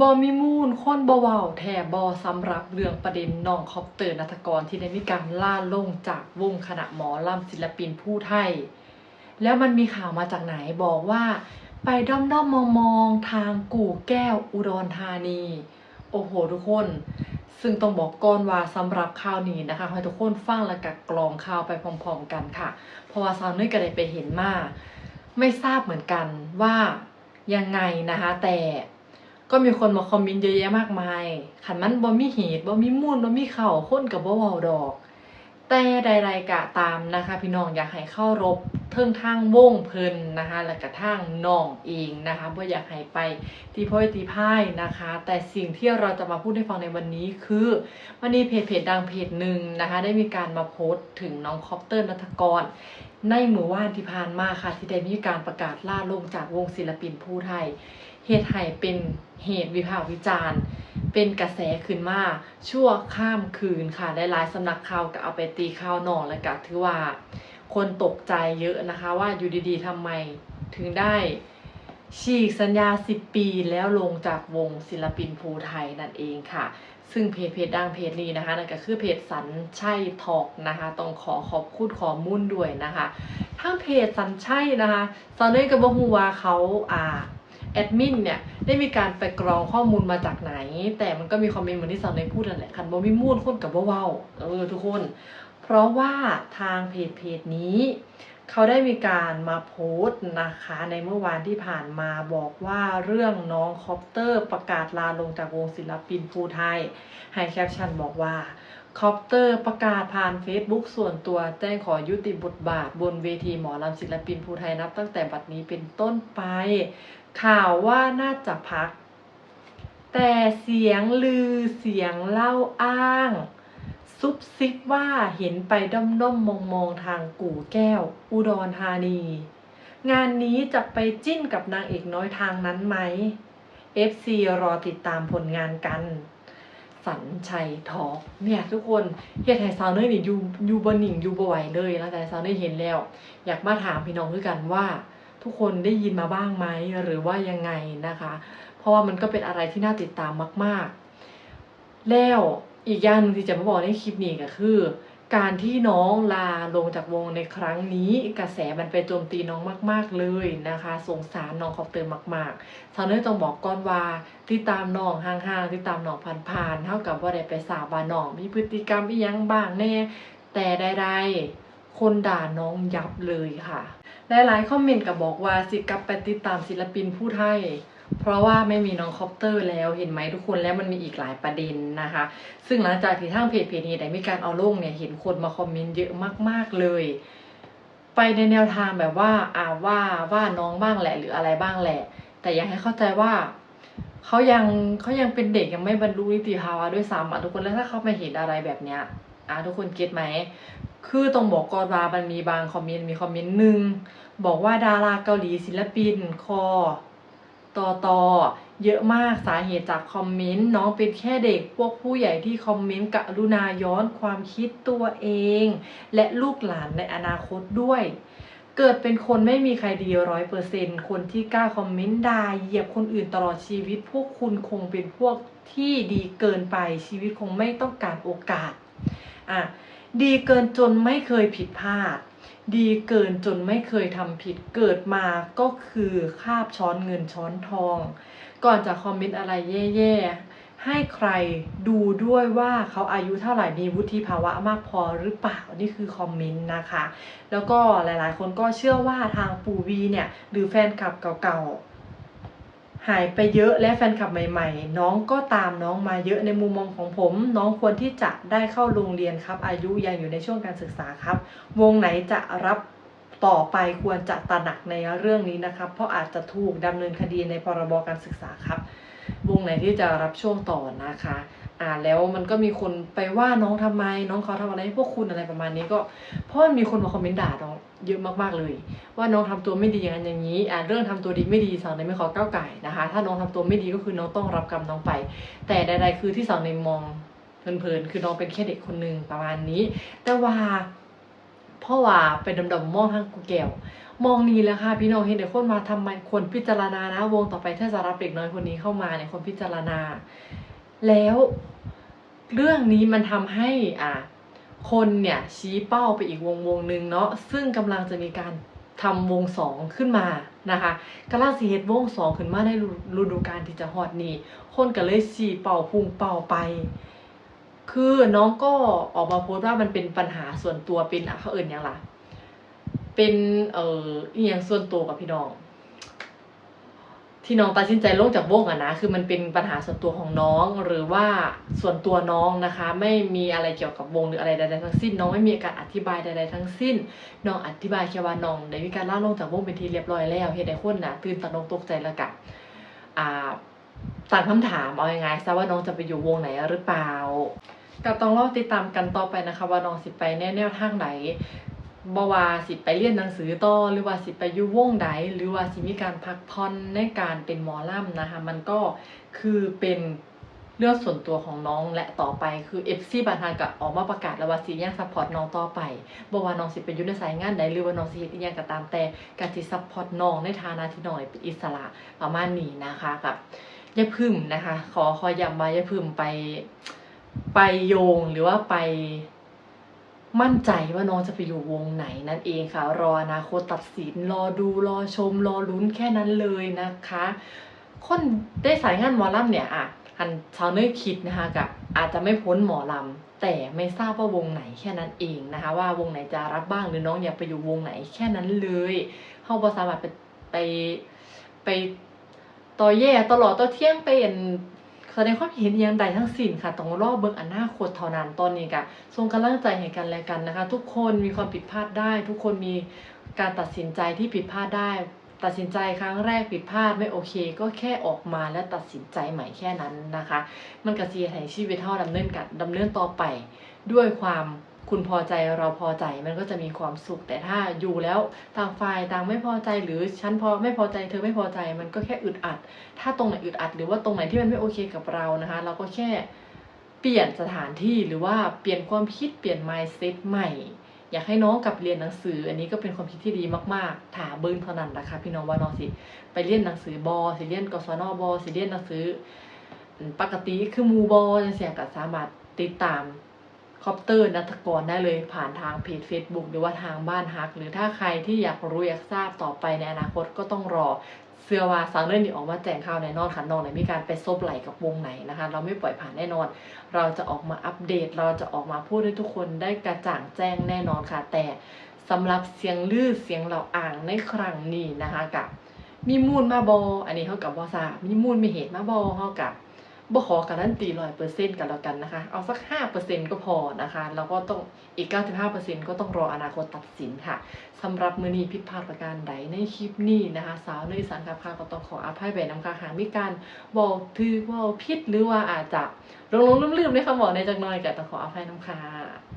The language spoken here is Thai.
บอมีมูลคนบ่เว้าแท่บอสำหรับเรื่องประเด็นน้องคอปเตอร์นัทกรที่ได้มีการล่าลงจากวงคณะหมอลำศิลปินผู้ไทย แล้วมันมีข่าวมาจากไหนบอกว่า ไปด้อมด้อมมองมองๆทางกู่แก้วอุดรธานี โอ้โหทุกคน ซึ่งต้องบอกก่อนว่าสำหรับข่าวนี้นะคะให้ทุกคนฟังและกักกรองข่าวไปพร้อมๆกันค่ะ เพราะว่าซาวนุ้ยก็ได้ไปเห็นมาไม่ทราบเหมือนกันว่ายังไงนะคะแต่ ก็มีคนมาคอมเมนต์เยอะแยะมากมายขันมันบ่มีเหตุบ่มีมูลบ่มีเข่าคนกับบ่ว้าดอก แต่ใดๆกะตามนะคะ พี่น้องอยากให้เข้ารบเทิงทางวงเพลินนะคะ และกระทั่งน้องเองนะคะบ่อยากให้ไปตีพ้อยตีพ่ายนะคะ แต่สิ่งที่เราจะมาพูดให้ฟังในวันนี้คือมันมีเพจเพจดังเพจหนึ่งนะคะ ได้มีการมาโพสต์ถึงน้องคอปเตอร์นัทกรในหมู่ว่านที่ผ่านมาค่ะที่ได้มีการประกาศล่าลงจากวงศิลปินผู้ไทย เหตุให้เป็นเหตุวิพากษ์วิจารณ์ เป็นกระแสขึ้นมาชั่วข้ามคืนค่ะหลายๆสำนักข่าวก็เอาไปตีข่าวหนอและก็ถือว่า คนตกใจเยอะนะคะว่าอยู่ดีๆทำไมถึงได้ฉีกสัญญา 10 ปีแล้วลงจากวงศิลปินภูไทยนั่นเองค่ะ ซึ่งเพจเพจดังเพจนี้นะคะนั่นก็คือเพจสันชัยทอกนะคะต้องขอขอบคุณขอมุ่นด้วยนะคะทางเพจสันชัยนะคะตอนนี้ก็บอกว่าเขาอ่า แอดมินเนี่ยได้มีการไปกรองข้อมูลมาจากไหน แต่มันก็มีคอมเมนต์เหมือนที่สาวในพูดนั่นแหละคันบ่มีมูลคนกับบ่เว้าเออทุกคน เพราะว่าทางเพจเพจนี้เขาได้มีการมาโพสต์นะคะในเมื่อวานที่ผ่านมาบอกว่าเรื่องน้องคอปเตอร์ประกาศลาลงจากวงศิลปินภูไทยให้แคปชั่นบอกว่าคอปเตอร์ประกาศผ่าน Facebook ส่วนตัวแจ้งขอยุติบทบาท บนเวทีหมอลำศิลปินภูไทยนับตั้งแต่บัดนี้เป็นต้นไป ข่าวว่าน่าจะพัก แต่เสียงลือเสียงเล่าอ้าง ซุบซิบว่าเห็นไปด้อมด้อมมองมองทางกู่แก้ว อุดรธานี งานนี้จะไปจิ้นกับนางเอกน้อยทางนั้นไหม FC รอติดตามผลงานกัน สัญชัยทอเนี่ย ทุกคนเฮ็ดให้ซาวเนอร์นี่อยู่อยู่บนหนิงอยู่บ่ไหวเลยแล้วแต่ซาวเนอร์เห็นแล้ว อยากมาถามพี่น้องด้วยกันว่า ทุกคนได้ยินมาบ้างไหมหรือว่ายังไงนะคะ เพราะว่ามันก็เป็นอะไรที่น่าติดตามมาก ๆ แล้วอีกอย่างนึงที่จะมาบอกในคลิปนี้ก็คือ การที่น้องลาลงจากวงในครั้งนี้กระแสมันไปโจมตีน้องมาก ๆเลยนะคะ สงสารน้องขอบเติมมากๆชาวเนอร์ต้องบอกก่อนว่าที่ตามน้องห่างๆที่ตามน้องผ่านๆเท่ากับว่าได้ไปสาบานน้องมีพฤติกรรมอีหยังบ้างแน่แต่ใดๆคนด่าน้องยับเลยค่ะ หลายๆคอมเมนต์ก็บอกว่าสิกลับไปติดตามศิลปินผู้ไทย เพราะว่าไม่มีน้องคอปเตอร์แล้วเห็นไหมทุกคนแล้วมันมีอีกหลายประเด็นนะคะ ซึ่งหลังจากที่ทางเพจเพจนี้ได้มีการเอาลงเนี่ยเห็นคนมาคอมเมนต์เยอะมาก ๆเลย ไปในแนวทางแบบว่าอ่าว่าว่าน้องบ้างแหละหรืออะไรบ้างแหละ แต่อยากให้เข้าใจว่าเขายังเขายังเป็นเด็กยังไม่บรรลุนิติภาวะด้วยซ้ำอะทุกคนแล้วถ้าเขามาเห็นอะไรแบบเนี้ยอะทุกคนเก็ตไหม คือต้องบอกก่อนว่ามันมีบางคอมเมนต์มีคอมเมนต์หนึ่งบอกว่าดาราเกาหลีศิลปินคอต่อต่อเยอะมากสาเหตุจากคอมเมนต์น้องเป็นแค่เด็กพวกผู้ใหญ่ที่คอมเมนต์กรุณาย้อนความคิดตัวเอง และลูกหลานในอนาคตด้วย เกิดเป็นคนไม่มีใครดีร้อยเปอร์เซ็นคนที่กล้าคอมเมนต์ด่าเหยียบคนอื่นตลอดชีวิต พวกคุณคงเป็นพวกที่ดีเกินไปชีวิตคงไม่ต้องการโอกาสอะ ดีเกินจนไม่เคยผิดพลาด ดีเกินจนไม่เคยทำผิดเกิดมาก็คือคาบช้อนเงินช้อนทอง ก่อนจะคอมเมนต์อะไรแย่ๆ ให้ใครดูด้วยว่าเขาอายุเท่าไหร่มีวุฒิภาวะมากพอหรือเปล่านี่คือคอมเมนต์นะคะ แล้วก็หลายๆ คนก็เชื่อว่าทางปูวีเนี่ยหรือแฟนคลับเก่าๆ หายไปเยอะและแฟนคลับใหม่ๆ น้องก็ตามน้องมาเยอะในมุมมองของผม น้องควรที่จะได้เข้าโรงเรียนครับ อายุยังอยู่ในช่วงการศึกษาครับ วงไหนจะรับต่อไปควรจะตระหนักในเรื่องนี้นะครับ เพราะอาจจะถูกดำเนินคดีในพรบการศึกษาครับ วงไหนที่จะรับช่วงต่อนะคะ อ่าแล้วมันก็มีคนไปว่าน้องทำไม น้องเขาทำอะไรให้พวกคุณอะไรประมาณนี้ก็เพราะมันมีคนมาคอมเมนต์ด่าน้องเยอะมากๆเลย ว่าน้องทำตัวไม่ดีอย่างนั้นอย่างนี้ อ่าเรื่องทำตัวดีไม่ดีสาวในไม่ขอก้าวไก่นะคะ ถ้าน้องทำตัวไม่ดีก็คือน้องต้องรับกรรมน้องไป แต่ใดๆคือที่สาวในมองเพลินๆคือน้องเป็นแค่เด็กคนหนึ่งประมาณนี้ แต่ว่าพราะว่าเป็นดำๆมองทางกูแก้วมองนี้แล้วค่ะพี่น้องเห็นเดี๋ยวคนมาทำไมคนพิจารณานะวงต่อไปถ้าจะรับเด็กน้อยคนนี้เข้ามาเนี่ยคนพิจารณา แล้วเรื่องนี้มันทำให้อ่าคนเนี่ยชี้เป้าไปอีกวงวงหนึ่งเนาะซึ่งกำลังจะมีการทำวงสองขึ้นมานะคะกำลังสิเฮ็ดวงสองขึ้นมาในฤดูกาลที่จะฮอดนี้คนก็เลยชี้เป้าพุ่งเป้าไป คือน้องก็ออกมาโพสต์ว่ามันเป็นปัญหาส่วนตัวเป็นอะเขาเอ่นยังล่ะเป็นเอ่ออียงส่วนตัวกับพี่น้อง ที่น้องตัดสินใจลงจากวงอะนะคือมันเป็นปัญหาส่วนตัวของน้องหรือว่าส่วนตัวน้องนะคะ ไม่มีอะไรเกี่ยวกับวงหรืออะไรใดๆทั้งสิ้น น้องไม่มีการอธิบายใดๆทั้งสิ้น น้องอธิบายแค่ว่าน้องได้มีการล่าลงจากวงเป็นที่เรียบร้อยแล้วเฮ็ดให้คนน่ะตื่นตระหนกตกใจแล้วกับอ่าตั้งคำถามเอายังไงซะว่าน้องจะไปอยู่วงไหนหรือเปล่าก็ต้องรอติดตามกันต่อไปนะคะว่าน้องสิไปแนวแนวทางไหน บว่าสิไปเรียนหนังสือต่อหรือว่าสิไปอยู่วงใดหรือว่าสิมีการพักผ่อนในการเป็นหมอลำนะคะ มันก็คือเป็นเรื่องส่วนตัวของน้องและต่อไปคือ FC บานทางก็ออกมาประกาศแล้วว่าสิยังซัพพอร์ตน้องต่อไปบว่าน้องสิไปอยู่ในสายงานใดหรือว่าน้องสิเฮ็ดอีหยังก็ตามแต่ก็สิซัพพอร์ตน้องในฐานะที่น้องเป็นอิสระประมาณนี้นะคะกับอย่าพึ่มนะคะ ขอขอย้ำว่าอย่าพึ่มไปไปโยงหรือว่าไป มั่นใจว่าน้องจะไปอยู่วงไหนนั่นเองค่ะ รออนาคตตัดสินรอดูรอชม รอลุ้นแค่นั้นเลยนะคะ คนได้สายงานหมอลำเนี่ยอะันชาวเนยคิดนะคะกับอาจจะไม่พ้นหมอลำแต่ไม่ทราบว่าวงไหนแค่นั้นเองนะคะ ว่าวงไหนจะรับบ้างหรือน้องอยากไปอยู่วงไหนแค่นั้นเลยเฮาบ่สามารถไปไปไปต่อแย่ตลอดต่อเที่ยงเป็น แสดงความเห็นอหยังใดทั้งสิ้นค่ะต้องรอบเบิ่งอนาคตเท่านั้นตอนนี้ก็ทรงกำลังใจให้กันและกันนะคะ ทุกคนมีความผิดพลาดได้ ทุกคนมีการตัดสินใจที่ผิดพลาดได้ ตัดสินใจครั้งแรกผิดพลาดไม่โอเค ก็แค่ออกมาและตัดสินใจใหม่แค่นั้นนะคะ มันก็สิเสียให้ชีวิตเฮาดำเนินกันดำเนินต่อไปด้วยความ คุณพอใจเราพอใจมันก็จะมีความสุข แต่ถ้าอยู่แล้วต่างฝ่ายต่างไม่พอใจหรือฉันพอไม่พอใจเธอไม่พอใจมันก็แค่อึดอัด ถ้าตรงไหนอึดอัด หรือว่าตรงไหนที่มันไม่โอเคกับเรานะคะ เราก็แค่เปลี่ยนสถานที่หรือว่าเปลี่ยนความคิดเปลี่ยน mindset ใหม่ อยากให้น้องกลับเรียนหนังสือ อันนี้ก็เป็นความคิดที่ดีมากๆ ถาเบิ้งเท่านั้นนะคะพี่น้องว่าน้องสิไปเรียนหนังสือบอสิเรียนกศนบอสิเรียนหนังสือ ปกติคือมูบอจังซี่ก็สามารถติดตาม คอปเตอร์นัทกรได้เลยผ่านทางเพจ Facebook หรือว่าทางบ้านฮัก หรือถ้าใครที่อยากรู้อยากทราบต่อไปในอนาคตก็ต้องรอเสื้อว่าสาวเนื่นี่ออกมาแจ้งข่าวแน่นอนค่ะน้องไหนมีการไปซบไหลกับวงไหนนะคะ เราไม่ปล่อยผ่านแน่นอน เราจะออกมาอัปเดต เราจะออกมาพูดให้ทุกคนได้กระจ่างแจ้งแน่นอนค่ะ แต่สำหรับเสียงลือเสียงเหล่าอ่างในครั้งนี้นะคะกับมีมูลมาบออันนี้เขากับบอซามีมูลมีเหตุมาบอเขากับ บ่ขอการันตีร้อยเปอร์เซ็นต์กันแล้วกันนะคะ เอาสักห้าเปอร์เซ็นต์ก็พอนะคะ แล้วก็ต้องอีกเก้าสิบห้าเปอร์เซ็นต์ก็ต้องรออนาคตตัดสินค่ะสำหรับมือนี้ผิดพลาดประการใดในคลิปนี้นะคะ สาวในอีสานกับค่ะก็ต้องขออภัยไปน้ำค่ะหากมีการบอกถือว่าผิดหรือว่าอาจจะลงๆลืมๆในคำบอกในจักหน่อยก็ต้องขออภัยน้ำค่ะ